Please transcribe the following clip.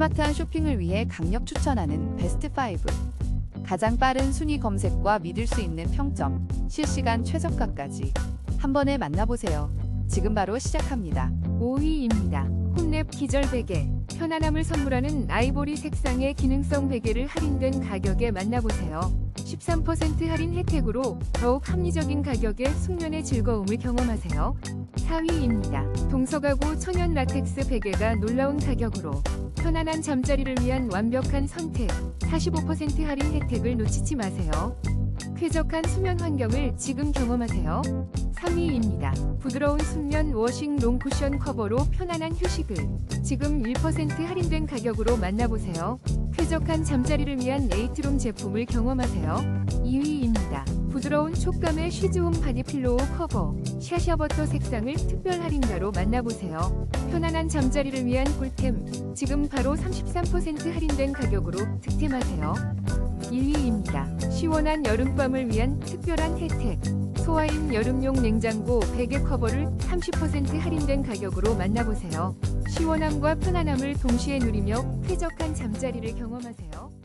스마트한 쇼핑을 위해 강력 추천하는 베스트 5. 가장 빠른 순위 검색과 믿을 수 있는 평점, 실시간 최저가까지 한 번에 만나보세요. 지금 바로 시작합니다. 5위입니다. 홈랩 기절 베개. 편안함을 선물하는 아이보리 색상의 기능성 베개를 할인된 가격에 만나보세요. 13% 할인 혜택으로 더욱 합리적인 가격에 숙면의 즐거움을 경험하세요. 4위입니다. 동서가구 천연 라텍스 베개가 놀라운 가격으로 편안한 잠자리를 위한 완벽한 선택. 45% 할인 혜택을 놓치지 마세요. 쾌적한 수면 환경을 지금 경험하세요. 3위입니다. 부드러운 순면 워싱 롱 쿠션 커버로 편안한 휴식을 지금 1% 할인된 가격으로 만나보세요. 쾌적한 잠자리를 위한 에이트롬 제품을 경험하세요. 2위입니다. 부드러운 촉감의 쉬즈홈 바디 필로우 커버 샤샤버터 색상을 특별 할인가로 만나보세요. 편안한 잠자리를 위한 꿀템 지금 바로 33% 할인된 가격으로 득템하세요. 1위입니다. 시원한 여름밤을 위한 특별한 혜택. 소아임 여름용 냉장고 베개 커버를 30% 할인된 가격으로 만나보세요. 시원함과 편안함을 동시에 누리며 쾌적한 잠자리를 경험하세요.